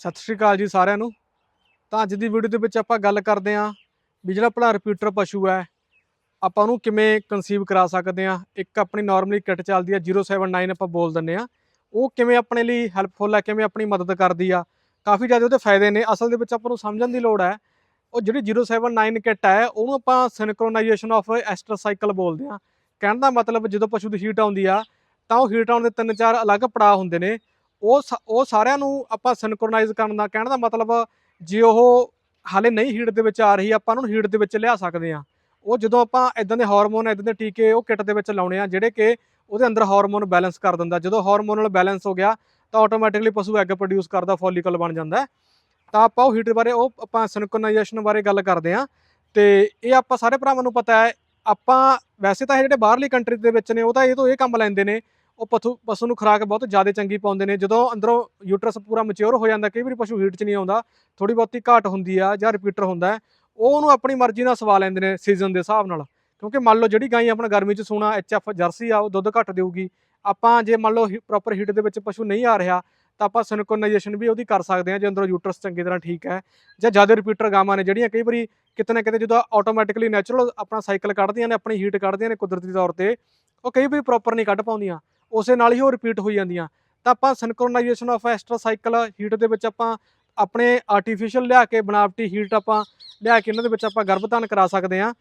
ਸਤਿ ਸ਼੍ਰੀ ਅਕਾਲ ਜੀ ਸਾਰਿਆਂ ਨੂੰ। ਤਾਂ ਅੱਜ ਦੀ ਵੀਡੀਓ ਦੇ ਵਿੱਚ ਆਪਾਂ ਗੱਲ ਕਰਦੇ ਆਂ ਵੀ ਜਿਹੜਾ ਭਲਾ ਰਿਪੀਟਰ ਪਸ਼ੂ ਹੈ, ਆਪਾਂ ਉਹਨੂੰ ਕਿਵੇਂ ਕਨਸੀਵ ਕਰਾ ਸਕਦੇ ਆਂ ਇੱਕ ਆਪਣੀ ਨਾਰਮਲੀ ਕਿੱਟ ਚੱਲਦੀ ਆ 079 ਆਪਾਂ ਬੋਲ ਦਿੰਨੇ ਆ ਉਹ ਕਿਵੇਂ ਆਪਣੇ ਲਈ ਹੈਲਪਫੁਲ ਹੈ, ਕਿਵੇਂ ਆਪਣੀ ਮਦਦ ਕਰਦੀ ਆ, ਕਾਫੀ ਜ਼ਿਆਦਾ ਉਹਦੇ ਫਾਇਦੇ ਨੇ। ਅਸਲ ਦੇ ਵਿੱਚ ਆਪਾਂ ਨੂੰ ਸਮਝਣ ਦੀ ਲੋੜ ਹੈ, ਉਹ ਜਿਹੜੀ 079 ਕਿੱਟ ਹੈ, ਉਹਨੂੰ ਆਪਾਂ ਸਿਨਕਰੋਨਾਈਜੇਸ਼ਨ ਆਫ ਐਸਟਰ ਸਾਈਕਲ ਬੋਲਦੇ ਆ ਕਹਿਣ ਦਾ ਮਤਲਬ ਜਦੋਂ ਪਸ਼ੂ ਦੀ ਹੀਟ ਆਉਂਦੀ ਆ, ਤਾਂ ਉਹ ਹੀਟ ਆਉਣ ਦੇ ਤਿੰਨ ਚਾਰ ਅਲੱਗ ਪੜਾਅ ਹੁੰਦੇ ਨੇ। ਉਹ ਸ- ਉਹ ਸਾਰਿਆਂ ਨੂੰ ਆਪਾਂ ਸਿਨਕਰੋਨਾਈਜ਼ ਕਰਨ ਦਾ ਕਹਿਣ ਦਾ ਮਤਲਬ ਜੇ ਉਹ ਹਾਲੇ ਨਹੀਂ ਹੀਟ ਦੇ ਵਿੱਚ ਆ ਰਹੀ, ਆਪਾਂ ਉਹਨੂੰ ਹੀਟ ਦੇ ਵਿੱਚ ਲਿਆ ਸਕਦੇ ਆ ਉਹ ਜਦੋਂ ਆਪਾਂ ਇਦਾਂ ਦੇ ਹਾਰਮੋਨ ਇਦਾਂ ਦੇ ਟੀਕੇ ਉਹ ਕਿਟ ਦੇ ਵਿੱਚ ਲਾਉਣੇ ਆ, ਜਿਹੜੇ ਕਿ ਉਹਦੇ ਅੰਦਰ ਹਾਰਮੋਨ ਬੈਲੈਂਸ ਕਰ ਦਿੰਦਾ। ਜਦੋਂ ਹਾਰਮੋਨਲ ਬੈਲੈਂਸ ਹੋ ਗਿਆ, ਤਾਂ ਆਟੋਮੈਟਿਕਲੀ ਪਸ਼ੂ ਐਗ ਪ੍ਰੋਡਿਊਸ ਕਰਦਾ ਫੋਲੀਕਲ ਬਣ ਜਾਂਦਾ। ਤਾਂ ਆਪਾਂ ਉਹ ਹੀਟ ਬਾਰੇ, ਉਹ ਆਪਾਂ ਸਿਨਕਰੋਨਾਈਜੇਸ਼ਨ ਬਾਰੇ ਗੱਲ ਕਰਦੇ ਆ ਤੇ ਇਹ ਆਪਾਂ ਸਾਰੇ ਭਰਾਵਾਂ ਨੂੰ ਪਤਾ ਹੈ, ਆਪਾਂ ਵੈਸੇ ਤਾਂ ਇਹ ਜਿਹੜੇ ਬਾਹਰਲੀ ਕੰਟਰੀ ਦੇ ਵਿੱਚ ਨੇ, ਉਹ ਤਾਂ ਇਹ ਤੋਂ ਇਹ ਕੰਮ ਲੈਂਦੇ ਨੇ ਉਹ ਪਸ਼ੂ ਪਸ਼ੂ ਨੂੰ ਖੁਰਾਕ ਬਹੁਤ ਜ਼ਿਆਦਾ ਚੰਗੀ ਪਾਉਂਦੇ ਨੇ। ਜਦੋਂ ਅੰਦਰੋਂ ਯੂਟਰਸ ਪੂਰਾ ਮੈਚੁਰ ਹੋ ਜਾਂਦਾ, ਕਈ ਵਾਰੀ ਪਸ਼ੂ ਹੀਟ 'ਚ ਨਹੀਂ ਆਉਂਦਾ ਥੋੜੀ ਬਹੁਤੀ ਘਾਟ ਹੁੰਦੀ ਆ ਜਾਂ ਰਿਪੀਟਰ ਹੁੰਦਾ ਉਹ ਉਹਨੂੰ ਆਪਣੀ ਮਰਜ਼ੀ ਨਾਲ ਸਵਾ ਲੈਂਦੇ ਨੇ ਸੀਜ਼ਨ ਦੇ ਹਿਸਾਬ ਨਾਲ। ਕਿਉਂਕਿ ਮੰਨ ਲਓ ਜਿਹੜੀ ਗਾਈ ਆਪਣਾ ਗਰਮੀ 'ਚ ਸੂਣਾ ਐਚਐਫ ਜਰਸੀ ਆ, ਉਹ ਦੁੱਧ ਘੱਟ ਦੇਊਗੀ। ਆਪਾਂ ਜੇ ਮੰਨ ਲਓ ਪ੍ਰੋਪਰ ਹੀਟ ਦੇ ਵਿੱਚ ਪਸ਼ੂ ਨਹੀਂ ਆ ਰਿਹਾ, ਤਾਂ ਆਪਾਂ ਸਿਨਕਰੋਨਾਈਜੇਸ਼ਨ ਵੀ ਉਹਦੀ ਕਰ ਸਕਦੇ ਹਾਂ, ਜੇ ਅੰਦਰੋਂ ਯੂਟਰਸ ਚੰਗੀ ਤਰ੍ਹਾਂ ਠੀਕ ਹੈ। ਜਾਂ ਜ਼ਿਆਦਾ ਰਿਪੀਟਰ ਗਾਵਾਂ ਨੇ ਜਿਹੜੀਆਂ ਕਈ ਵਾਰੀ ਕਿਤੇ ਨਾ ਕਿਤੇ ਜਦੋਂ ਆਟੋਮੈਟਿਕਲੀ ਨੈਚੁਰਲ ਆਪਣਾ ਸਾਈਕਲ ਕੱਢਦੀਆਂ ਨੇ, ਆਪਣੀ ਹੀਟ ਕੱਢਦੀਆਂ ਨੇ ਕੁਦਰਤੀ ਤੌਰ ਤੇ, ਉਹ ਕਈ ਵਾਰੀ ਪ੍ਰੋਪਰ ਨਹੀਂ ਕੱਢ ਪਾਉਂਦੀਆਂ। ਉਸੇ ਨਾਲ ਹੀ ਉਹ ਰਿਪੀਟ ਹੋਈ ਜਾਂਦੀਆਂ। ਤਾਂ ਆਪਾਂ synchronization of estrus cycle heat ਦੇ ਵਿੱਚ ਆਪਾਂ ਆਪਣੇ ਆਰਟੀਫੀਸ਼ੀਅਲ ਲਿਆ ਕੇ ਬਣਾਵਟੀ ਹੀਟ ਆਪਾਂ ਲਿਆ ਕੇ ਇਹਨਾਂ ਦੇ ਵਿੱਚ ਆਪਾਂ ਗਰਭਧਾਨ ਕਰਾ ਸਕਦੇ ਹਾਂ।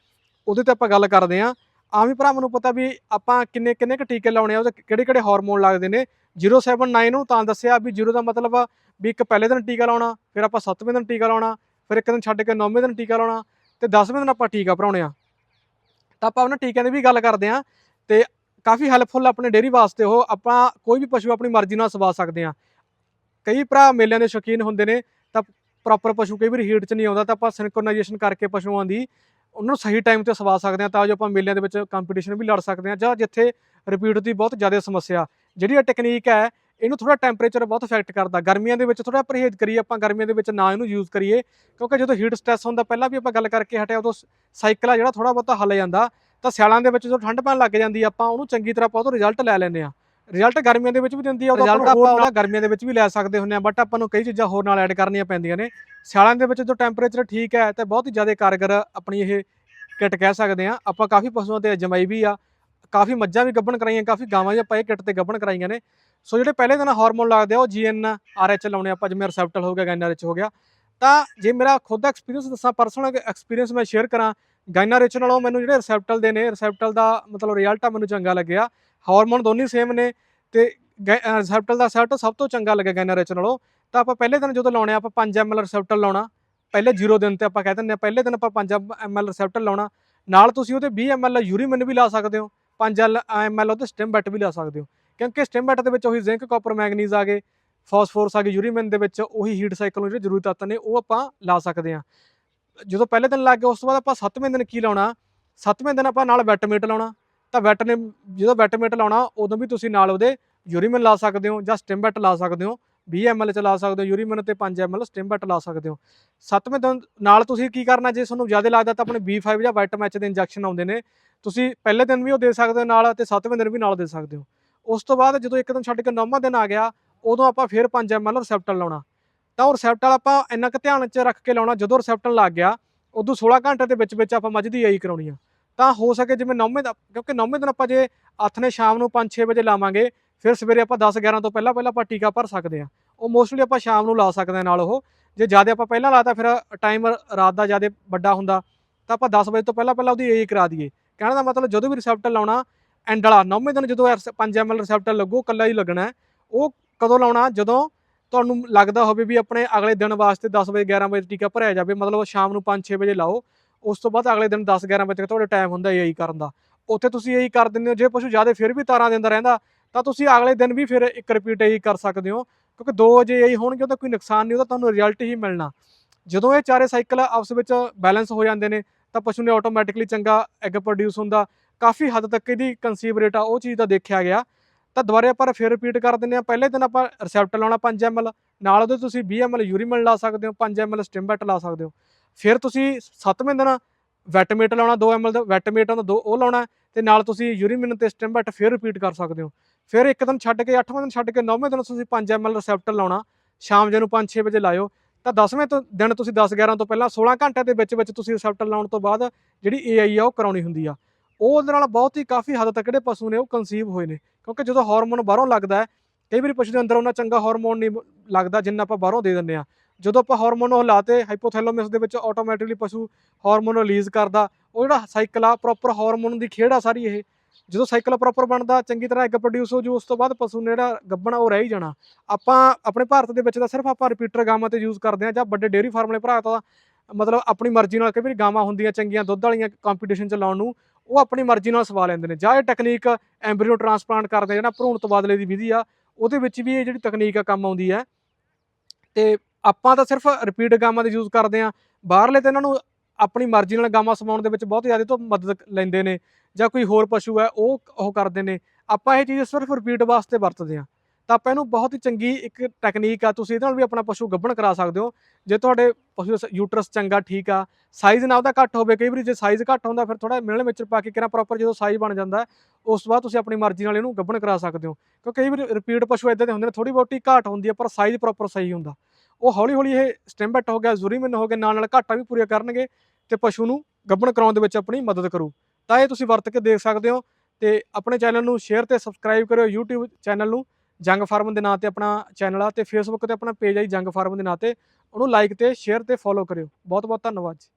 ਉਹਦੇ ਤੇ ਆਪਾਂ ਗੱਲ ਕਰਦੇ ਹਾਂ। ਆਮ ਹੀ ਭਰਾਵਾਂ ਨੂੰ ਪਤਾ ਵੀ ਆਪਾਂ ਕਿੰਨੇ ਕਿੰਨੇ ਕੁ ਟੀਕੇ ਲਾਉਣੇ ਆ, ਉਹਦੇ ਕਿਹੜੇ ਕਿਹੜੇ ਹਾਰਮੋਨ ਲੱਗਦੇ ਨੇ। 079 ਨੂੰ ਤਾਂ ਦੱਸਿਆ ਵੀ 0 ਦਾ ਮਤਲਬ ਵੀ ਇੱਕ ਪਹਿਲੇ ਦਿਨ ਟੀਕਾ ਲਾਉਣਾ, ਫਿਰ ਆਪਾਂ 7ਵੇਂ ਦਿਨ ਟੀਕਾ ਲਾਉਣਾ, ਫਿਰ ਇੱਕ ਦਿਨ ਛੱਡ ਕੇ 9ਵੇਂ ਦਿਨ ਟੀਕਾ ਲਾਉਣਾ ਤੇ 10ਵੇਂ ਦਿਨ ਆਪਾਂ ਟੀਕਾ ਭਰਾਉਣੇ ਆ। ਤਾਂ ਆਪਾਂ ਉਹਨਾਂ ਟੀਕਿਆਂ ਦੀ ਵੀ ਗੱਲ ਕਰਦੇ ਆ ਤੇ ਕਾਫੀ ਹੈਲਪਫੁਲ ਆਪਣੇ ਡੇਅਰੀ ਵਾਸਤੇ, ਉਹ ਆਪਾਂ ਕੋਈ ਵੀ ਪਸ਼ੂ ਆਪਣੀ ਮਰਜ਼ੀ ਨਾਲ ਸਵਾ ਸਕਦੇ ਆ ਕਈ ਭਰਾ ਮੇਲਿਆਂ ਦੇ ਸ਼ੌਕੀਨ ਹੁੰਦੇ ਨੇ, ਤਾਂ ਪ੍ਰੋਪਰ ਪਸ਼ੂ ਕਈ ਵਾਰੀ ਹੀਟ 'ਚ ਨਹੀਂ ਆਉਂਦਾ, ਤਾਂ ਆਪਾਂ ਸਿਨਕਰੋਨਾਈਜੇਸ਼ਨ ਕਰਕੇ ਪਸ਼ੂਆਂ ਦੀ ਉਹਨਾਂ ਨੂੰ ਸਹੀ ਟਾਈਮ ਤੇ ਸਵਾ ਸਕਦੇ ਆ ਤਾਂ ਜੋ ਆਪਾਂ ਮੇਲਿਆਂ ਦੇ ਵਿੱਚ ਕੰਪੀਟੀਸ਼ਨ ਵੀ ਲੜ ਸਕਦੇ ਆ ਜਾਂ ਜਿੱਥੇ ਰਿਪੀਟ ਦੀ ਬਹੁਤ ਜ਼ਿਆਦਾ ਸਮੱਸਿਆ। ਜਿਹੜੀ ਇਹ ਟੈਕਨੀਕ ਹੈ, ਇਹਨੂੰ ਥੋੜਾ ਟੈਂਪਰੇਚਰ ਬਹੁਤ ਇਫੈਕਟ ਕਰਦਾ। ਗਰਮੀਆਂ ਦੇ ਵਿੱਚ ਥੋੜਾ ਪਰਹੇਜ਼ ਕਰੀਏ, ਆਪਾਂ ਗਰਮੀਆਂ ਦੇ ਵਿੱਚ ਨਾ ਇਹਨੂੰ ਯੂਜ਼ ਕਰੀਏ, ਕਿਉਂਕਿ ਜਦੋਂ ਹੀਟ ਸਟ੍ਰੈਸ ਹੁੰਦਾ, ਪਹਿਲਾਂ ਵੀ ਆਪਾਂ ਗੱਲ ਕਰਕੇ ਹਟਿਆ, ਉਦੋਂ ਸਾਈਕਲ ਆ ਜਿਹੜਾ ਥੋੜਾ ਬਹੁਤਾ ਹੱਲ ਜਾਂਦਾ। ਤਾਂ ਸਿਆਲਾਂ ਦੇ ਵਿੱਚ ਜਦੋਂ ਠੰਡ ਪੈਣ ਲੱਗ ਜਾਂਦੀ ਆ, ਆਪਾਂ ਉਹਨੂੰ ਚੰਗੀ ਤਰ੍ਹਾਂ ਆਪਾਂ ਉਹਦਾ ਰਿਜ਼ਲਟ ਲੈ ਲੈਂਦੇ ਆ ਰਿਜ਼ਲਟ ਗਰਮੀਆਂ ਦੇ ਵਿੱਚ ਵੀ ਦਿੰਦੀ ਆ ਉਹਦਾ ਰਿਜ਼ਲਟ ਆਪਾਂ ਉਹਦਾ ਗਰਮੀਆਂ ਦੇ ਵਿੱਚ ਵੀ ਲੈ ਸਕਦੇ ਹੁੰਦੇ ਆ ਬਟ ਆਪਾਂ ਨੂੰ ਕਈ ਚੀਜ਼ਾਂ ਹੋਰ ਨਾਲ ਐਡ ਕਰਨੀਆਂ ਪੈਂਦੀਆਂ ਨੇ। ਸਿਆਲਾਂ ਦੇ ਵਿੱਚ ਜਦੋਂ ਟੈਂਪਰੇਚਰ ਠੀਕ ਹੈ ਤਾਂ ਬਹੁਤ ਹੀ ਜ਼ਿਆਦਾ ਕਾਰਗਰ ਆਪਣੀ ਇਹ ਕਿਟ ਕਹਿ ਸਕਦੇ ਆ ਆਪਾਂ ਕਾਫੀ ਪਸ਼ੂਆਂ ਤੇ ਜਮਾਈ ਵੀ ਆ ਕਾਫੀ ਮੱਝਾਂ ਵੀ ਗੱਭਣ ਕਰਾਈਆਂ ਕਾਫੀ ਗਾਵਾਂ ਵੀ ਆਪਾਂ ਇਹ ਕਿਟ ਤੇ ਗੱਭਣ ਕਰਾਈਆਂ ਨੇ। ਸੋ ਜਿਹੜੇ ਪਹਿਲੇ ਦਿਨ ਹਾਰਮੋਨ ਲੱਗਦੇ ਆ ਉਹ ਜੀਐਨ ਆਰਐਚ ਲਾਉਣੇ ਆਪਾਂ ਜਿਵੇਂ ਰਿਸੈਪਟਲ ਹੋ ਗਿਆ ਗਾਇਨਾਰਿਚ ਹੋ ਗਿਆ। ਤਾਂ ਜੇ ਮੇਰਾ ਖੁਦ ਦਾ ਐਕਸਪੀਰੀਅੰਸ ਦੱਸਾਂ ਪਰਸਨਲ ਐਕਸਪੀਰੀਅੰਸ ਮੈਂ ਸ਼ੇਅਰ ਕਰਾਂ ਗਾਇਨਾ ਗਾਇਨਾਰਿਚ ਨਾਲੋਂ ਮੈਨੂੰ ਜਿਹੜੇ ਰਿਸੈਪਟਲ ਦੇ ਨੇ ਰਿਸੈਪਟਲ ਦਾ ਮਤਲਬ ਰਿਜ਼ਲਟ ਆ, ਮੈਨੂੰ ਚੰਗਾ ਲੱਗਿਆ। ਹਾਰਮੋਨ ਦੋਨੇ ਸੇਮ ਨੇ ਤੇ ਰਿਸੈਪਟਲ ਦਾ ਸੈਟ ਸਭ ਤੋਂ ਚੰਗਾ ਲੱਗਿਆ ਗਾਇਨਾ ਗਾਇਨਾਰਿਚ ਨਾਲੋਂ। ਤਾਂ ਆਪਾਂ ਪਹਿਲੇ ਦਿਨ ਜਦੋਂ ਲਾਉਣੇ ਆ ਆਪਾਂ 5 ml ਰਿਸੈਪਟਲ ਲਾਉਣਾ, ਪਹਿਲੇ 0 ਦਿਨ ਤੇ ਆਪਾਂ ਕਹਿ ਦਿੰਦੇ ਆ ਪਹਿਲੇ ਦਿਨ ਆਪਾਂ 5 ml ਰਿਸੈਪਟਲ ਲਾਉਣਾ। ਨਾਲ ਤੁਸੀਂ ਉਹਦੇ 20 ml ਯੂਰੀਮਿਨ ਵੀ ਲਾ ਸਕਦੇ ਹੋ 5 ml ਉਹਦੇ ਸਟਿਮ ਵੀ ਲਾ ਸਕਦੇ ਹੋ। ਕਿਉਂਕਿ ਸਟਿਮਬੈਟ ਦੇ ਵਿੱਚ ਉਹੀ ਜ਼ਿੰਕ ਕਾਪਰ ਮੈਗਨੀਜ਼ ਆ ਗਏ ਫਾਸਫੋਰਸ ਆ ਗਏ ਯੂਰੀਮਿਨ ਦੇ ਵਿੱਚ ਉਹੀ ਹੀਟ ਸਾਈਕਲ ਨੂੰ ਜਿਹੜੇ ਜ਼ਰੂਰੀ ਤੱਤ ਨੇ ਉਹ ਆਪਾਂ ਲਾ ਸਕਦੇ ਆ ਜਦੋਂ ਪਹਿਲੇ ਦਿਨ ਲੱਗ ਗਿਆ, ਉਸ ਤੋਂ ਬਾਅਦ ਆਪਾਂ 7ਵੇਂ ਦਿਨ ਕੀ ਲਾਉਣਾ? 7ਵੇਂ ਦਿਨ ਆਪਾਂ ਨਾਲ ਵੈਟਮੇਟ ਲਾਉਣਾ। ਤਾਂ ਵੈਟ ਨੇ, ਜਦੋਂ ਵੈਟਮੇਟ ਲਾਉਣਾ, ਉਦੋਂ ਵੀ ਤੁਸੀਂ ਨਾਲ ਉਹਦੇ ਯੂਰੀਮਨ ਲਾ ਸਕਦੇ ਹੋ ਜਾਂ ਸਟਿਮਬੈਟ ਲਾ ਸਕਦੇ ਹੋ। 20 ml ਚ ਲਾ ਸਕਦੇ ਹੋ ਯੂਰੀਮਨ ਤੇ 5 ml ਸਟਿਮ ਬੈਟ ਲਾ ਸਕਦੇ ਹੋ। 7ਵੇਂ ਦਿਨ ਨਾਲ ਤੁਸੀਂ ਕੀ ਕਰਨਾ, ਜੇ ਤੁਹਾਨੂੰ ਜ਼ਿਆਦਾ ਲੱਗਦਾ ਤਾਂ ਆਪਣੇ B5 ਜਾਂ ਵਾਈਟਮੈਚ ਦੇ ਇੰਜੈਕਸ਼ਨ ਆਉਂਦੇ ਨੇ। ਤੁਸੀਂ ਪਹਿਲੇ ਦਿਨ ਵੀ ਉਹ ਦੇ ਸਕਦੇ ਹੋ ਨਾਲ ਤੇ 7ਵੇਂ ਦਿਨ ਵੀ ਨਾਲ ਦੇ ਸਕਦੇ ਹੋ। ਉਸ ਤੋਂ ਬਾਅਦ ਜਦੋਂ ਇੱਕ ਦਿਨ ਛੱਡ ਕੇ 9ਵਾਂ ਦਿਨ ਆ ਗਿਆ, ਉਦੋਂ ਆਪਾਂ ਫਿਰ 5 ml ਰਿਸੈਪਟਲ ਲਾਉਣਾ। ਤਾਂ ਉਹ ਰਿਸੈਪਟਲ ਆਪਾਂ ਇੰਨਾ ਕੁ ਧਿਆਨ 'ਚ ਰੱਖ ਕੇ ਲਾਉਣਾ, ਜਦੋਂ ਰਿਸੈਪਟਲ ਲੱਗ ਗਿਆ, ਉਦੋਂ 16 ਘੰਟੇ ਦੇ ਵਿੱਚ ਵਿੱਚ ਆਪਾਂ ਮੱਝ ਦੀ ਆਈ ਕਰਾਉਣੀ ਆ। ਤਾਂ ਹੋ ਸਕੇ ਜਿਵੇਂ 9ਵੇਂ ਦਾ ਕਿਉਂਕਿ 9ਵੇਂ ਦਿਨ ਆਪਾਂ ਜੇ ਹੱਥ ਨੇ ਸ਼ਾਮ ਨੂੰ 5-6 ਵਜੇ ਲਾਵਾਂਗੇ, ਫਿਰ ਸਵੇਰੇ ਆਪਾਂ 10-11 ਤੋਂ ਪਹਿਲਾਂ ਪਹਿਲਾਂ ਆਪਾਂ ਟੀਕਾ ਭਰ ਸਕਦੇ ਆ। ਉਹ ਮੋਸਟਲੀ ਆਪਾਂ ਸ਼ਾਮ ਨੂੰ ਲਾ ਸਕਦੇ ਆ ਨਾਲ ਉਹ। ਜੇ ਜ਼ਿਆਦਾ ਆਪਾਂ ਪਹਿਲਾਂ ਲਾਤਾ, ਫਿਰ ਟਾਈਮ ਰਾਤ ਦਾ ਜ਼ਿਆਦਾ ਵੱਡਾ ਹੁੰਦਾ, ਤਾਂ ਆਪਾਂ 10 ਵਜੇ ਤੋਂ ਪਹਿਲਾਂ ਪਹਿਲਾਂ ਉਹਦੀ ਏਜ ਕਰਾ ਦਈਏ। ਕਹਿਣ ਦਾ ਮਤਲਬ ਜਦੋਂ ਵੀ ਰਿਸੈਪਟਰ ਲਾਉਣਾ ਐਂਡ ਵਾਲਾ 9ਵੇਂ ਦਿਨ ਜਦੋਂ 5 ml ਰਿਸੈਪਟਰ ਲੱਗੂ ਕੱਲਾ ਹੀ ਲੱਗਣਾ, ਉਹ ਕਦੋਂ ਲਾਉਣਾ? ਜਦੋਂ ਤੁਹਾਨੂੰ ਲੱਗਦਾ ਹੋਵੇ ਵੀ ਆਪਣੇ ਅਗਲੇ ਦਿਨ ਵਾਸਤੇ 10 ਵਜੇ 11 ਵਜੇ ਟੀਕਾ ਭਰਿਆ ਜਾਵੇ, ਮਤਲਬ ਸ਼ਾਮ ਨੂੰ 5-6 ਵਜੇ ਲਾਓ, ਉਸ ਤੋਂ ਬਾਅਦ ਅਗਲੇ ਦਿਨ 10-11 ਵਜੇ ਤੱਕ ਤੁਹਾਡਾ ਟਾਈਮ ਹੁੰਦਾ ਇਹੀ ਕਰਨ ਦਾ। ਉੱਥੇ ਤੁਸੀਂ ਇਹੀ ਕਰ ਦਿੰਦੇ ਹੋ, ਜੇ ਪਸ਼ੂ ਜ਼ਿਆਦਾ ਫਿਰ ਵੀ ਤਾਰਾਂ ਦਿੰਦਾ ਰਹਿੰਦਾ, ਤਾਂ ਤੁਸੀਂ ਅਗਲੇ ਦਿਨ ਵੀ ਫਿਰ ਇੱਕ ਰਿਪੀਟ ਇਹੀ ਕਰ ਸਕਦੇ ਹੋ, ਕਿਉਂਕਿ ਦੋ ਜੇ ਇਹੀ ਹੋਣਗੇ, ਉਹਦਾ ਕੋਈ ਨੁਕਸਾਨ ਨਹੀਂ, ਉਹਦਾ ਤੁਹਾਨੂੰ ਰਿਜ਼ਲਟ ਹੀ ਮਿਲਣਾ। ਜਦੋਂ ਇਹ ਚਾਰੇ ਸਾਈਕਲ ਆਪਸ ਵਿੱਚ ਬੈਲੈਂਸ ਹੋ ਜਾਂਦੇ ਨੇ, ਤਾਂ ਪਸ਼ੂ ਨੇ ਆਟੋਮੈਟਿਕਲੀ ਚੰਗਾ ਐਗ ਪ੍ਰੋਡਿਊਸ ਹੁੰਦਾ, ਕਾਫੀ ਹੱਦ ਤੱਕ ਇਹਦੀ ਕਨਸੀਵ ਰੇਟ ਆ, ਉਹ ਚੀਜ਼ ਦਾ ਦੇਖਿਆ ਗਿਆ। ਤਾਂ ਦੁਬਾਰੇ ਆਪਾਂ ਫਿਰ ਰਿਪੀਟ ਕਰ ਦਿੰਦੇ ਆ ਪਹਿਲੇ ਦਿਨ ਆਪਾਂ ਰਿਸੈਪਟਰ ਲਾਉਣਾ 5 ml, ਨਾਲ ਉਹਦੇ ਤੁਸੀਂ 20 ml ਯੂਰੀਮਨ ਲਾ ਸਕਦੇ ਹੋ 5 ml ਸਟਿਮਬੈਟ ਲਾ ਸਕਦੇ ਹੋ। ਫਿਰ ਤੁਸੀਂ 7ਵੇਂ ਦਿਨ ਵੈਟਮੇਟ ਲਾਉਣਾ 2 ml ਦਾ ਵੈਟਮੇਟ ਦਾ ਦੋ ਉਹ ਲਾਉਣਾ ਤੇ ਨਾਲ ਤੁਸੀਂ ਯੂਰੀਮਿਨ ਤੇ ਸਟਿਮਬੈਟ ਫਿਰ ਰਿਪੀਟ ਕਰ ਸਕਦੇ ਹੋ। ਫਿਰ ਇੱਕ ਦਿਨ ਛੱਡ ਕੇ 8ਵੇਂ ਦਿਨ ਛੱਡ ਕੇ 9ਵੇਂ ਦਿਨ ਤੁਸੀਂ 5 ml ਰਿਸੈਪਟਰ ਲਾਉਣਾ। ਸ਼ਾਮ ਜੇ ਨੂੰ 5-6 ਵਜੇ ਲਾਇਓ। ਤਾਂ 10ਵੇਂ ਤੋਂ ਦਿਨ ਤੁਸੀਂ 10-11 ਤੋਂ ਪਹਿਲਾਂ 16 ਘੰਟਿਆਂ ਦੇ ਵਿੱਚ ਵਿੱਚ ਤੁਸੀਂ ਰਿਸੈਪਟਰ ਲਾਉਣ ਤੋਂ ਬਾਅਦ ਜਿਹੜੀ ਏਆਈ ਆ ਉਹ ਕਰਾਉਣੀ ਹੁੰਦੀ ਆ। ਉਹ ਉਹਦੇ ਨਾਲ ਬਹੁਤ ਹੀ ਕਾਫੀ ਹੱਦ ਤੱਕ ਜਿਹੜੇ ਪਸ਼ੂ ਨੇ ਉਹ ਕਨਸੀਵ ਹੋਏ ਨੇ, ਕਿਉਂਕਿ ਜਦੋਂ ਹਾਰਮੋਨ ਬਾਹਰੋਂ ਲੱਗਦਾ ਹੈ, ਕਈ ਵਾਰੀ ਪਸ਼ੂ ਦੇ ਅੰਦਰ ਉਹਨਾਂ ਚੰਗਾ ਹਾਰਮੋਨ ਨਹੀਂ ਲੱਗਦਾ ਜਿੰਨਾ ਆਪਾਂ ਬਾਹਰੋਂ ਦੇ ਦਿੰਦੇ ਆ ਜਦੋਂ ਆਪਾਂ ਹਾਰਮੋਨ ਉਹ ਲਾਤੇ ਹਾਈਪੋਥੈਲੇਮਸ ਦੇ ਵਿੱਚ ਆਟੋਮੈਟਿਕਲੀ ਪਸ਼ੂ ਹਾਰਮੋਨ ਰਿਲੀਜ਼ ਕਰਦਾ, ਉਹ ਜਿਹੜਾ ਸਾਈਕਲ ਆ ਪ੍ਰੋਪਰ ਹਾਰਮੋਨ ਦੀ ਖੇਡ ਆ ਸਾਰੀ ਇਹ। ਜਦੋਂ ਸਾਈਕਲ ਪ੍ਰੋਪਰ ਬਣਦਾ, ਚੰਗੀ ਤਰ੍ਹਾਂ ਐਗ ਪ੍ਰੋਡਿਊਸ ਹੋ ਜੂ, ਉਸ ਤੋਂ ਬਾਅਦ ਪਸ਼ੂ ਨੇ ਜਿਹੜਾ ਗੱਭਣਾ ਉਹ ਰਹਿ ਹੀ ਜਾਣਾ। ਆਪਾਂ ਆਪਣੇ ਭਾਰਤ ਦੇ ਵਿੱਚ ਤਾਂ ਸਿਰਫ ਆਪਾਂ ਰਿਪੀਟਰ ਗਾਵਾਂ ਤੇ ਯੂਜ਼ ਕਰਦੇ ਆ ਜਾਂ ਵੱਡੇ ਡੇਅਰੀ ਫਾਰਮ ਵਾਲੇ ਭਰਾ ਤਾਂ ਮਤਲਬ ਆਪਣੀ ਮਰਜ਼ੀ ਨਾਲ ਕਈ ਵਾਰੀ ਗਾਵਾਂ ਹੁੰਦੀਆਂ ਚੰਗੀਆਂ, ਦੁੱਧ ਵਾਲੀਆਂ ਕੰਪੀਟੀਸ਼ਨ ਚ ਲਾਉਣ ਨੂੰ ਉਹ ਆਪਣੀ ਮਰਜ਼ੀ ਨਾਲ ਸਵਾ ਲੈਂਦੇ ਨੇ। ਜਾਂ ਇਹ ਟੈਕਨੀਕ ਐਂਬਰੀਓ ਟ੍ਰਾਂਸਪਲਾਂਟ ਕਰਦੇ ਆ, ਜਿਹੜਾ ਭਰੂਣ ਤਬਾਦਲੇ ਦੀ ਵਿਧੀ ਆ ਉਹਦੇ ਵਿੱਚ ਵੀ ਇਹ ਜਿਹੜੀ ਤਕਨੀਕ ਆ ਕੰਮ ਆਉਂਦੀ ਹੈ ਤੇ ਆਪਾਂ ਤਾਂ ਸਿਰਫ ਰਿਪੀਟ ਗਾਵਾਂ ਦੇ ਯੂਜ਼ ਕਰਦੇ ਆ। ਬਾਹਰਲੇ ਤੇ ਇਹਨਾਂ ਨੂੰ ਆਪਣੀ ਮਰਜ਼ੀ ਨਾਲ ਗਾਵਾਂ ਸਮਾਉਣ ਦੇ ਵਿੱਚ ਬਹੁਤ ਜ਼ਿਆਦਾ ਤੋਂ ਮਦਦ ਲੈਂਦੇ ਨੇ। ਜਾਂ ਕੋਈ ਹੋਰ ਪਸ਼ੂ ਹੈ ਉਹ ਉਹ ਕਰਦੇ ਨੇ। ਆਪਾਂ ਇਹ ਚੀਜ਼ ਸਿਰਫ ਰਿਪੀਟ ਵਾਸਤੇ ਵਰਤਦੇ ਆ। ਤਾਂ ਆਪਾਂ ਇਹਨੂੰ ਬਹੁਤ ਹੀ ਚੰਗੀ ਇੱਕ ਟੈਕਨੀਕ ਆ, ਤੁਸੀਂ ਇਹਦੇ ਨਾਲ ਵੀ ਆਪਣਾ ਪਸ਼ੂ ਗੱਭਣ ਕਰਾ ਸਕਦੇ ਹੋ। ਜੇ ਤੁਹਾਡੇ ਪਸ਼ੂ ਯੂਟਰਸ ਚੰਗਾ ਠੀਕ ਆ ਸਾਈਜ਼ ਨਾ ਉਹਦਾ ਘੱਟ ਹੋਵੇ, ਕਈ ਵਾਰੀ ਜੇ ਸਾਈਜ਼ ਘੱਟ ਹੁੰਦਾ, ਫਿਰ ਥੋੜਾ ਮਿਲਣ ਵਿੱਚ ਪਾ ਕੇ ਕਿਹੜਾ ਪ੍ਰੋਪਰ ਜਦੋਂ ਸਾਈਜ਼ ਬਣ ਜਾਂਦਾ, ਉਸ ਤੋਂ ਬਾਅਦ ਤੁਸੀਂ ਆਪਣੀ ਮਰਜ਼ੀ ਨਾਲ ਇਹਨੂੰ ਗੱਭਣ ਕਰਾ ਸਕਦੇ ਹੋ। ਕਿਉਂਕਿ ਕਈ ਵਾਰੀ ਰਿਪੀਟ ਪਸ਼ੂ ਇਦਾਂ ਦੇ ਹੁੰਦੇ ਨੇ ਥੋੜੀ ਬਹੁਤੀ ਘਾਟ ਹੁੰਦੀ ਹੈ ਪਰ ਸਾਈਜ਼ ਪ੍ਰੋਪਰ ਸਹੀ ਹੁੰਦਾ। ਉਹ ਹੌਲੀ ਹੌਲੀ ਇਹ ਸਟੈਂਬਟ ਹੋ ਗਿਆ ਜ਼ੂਰੀਮਨ ਹੋ ਗਿਆ ਨਾਲ ਨਾਲ ਘਾਟਾ ਵੀ ਪੂਰੀਆਂ ਕਰਨਗੇ ਤੇ ਪਸ਼ੂ ਨੂੰ ਗੱਭਣ ਕਰਾਉਣ ਦੇ ਵਿੱਚ ਆਪਣੀ ਮਦਦ ਕਰੂ। ਤਾਂ ਇਹ ਤੁਸੀਂ ਵਰਤ ਕੇ ਦੇਖ ਸਕਦੇ ਹੋ ਤੇ ਆਪਣੇ ਚੈਨਲ ਨੂੰ ਸ਼ੇਅਰ ਤੇ ਸਬਸਕ੍ਰਾਈਬ ਕਰਿਓ, YouTube ਚੈਨਲ ਨੂੰ। ਜੰਗ ਫਾਰਮ ਦੇ ਨਾਂ ਤੇ ਆਪਣਾ ਚੈਨਲ ਆ ਤੇ ਫੇਸਬੁੱਕ ਤੇ ਆਪਣਾ ਪੇਜ ਆ ਜੀ ਜੰਗ ਫਾਰਮ ਦੇ ਨਾਂ ਤੇ। ਉਹਨੂੰ ਲਾਈਕ ਤੇ ਸ਼ੇਅਰ ਤੇ ਫੋਲੋ ਕਰਿਓ। ਬਹੁਤ ਬਹੁਤ ਧੰਨਵਾਦ ਜੀ।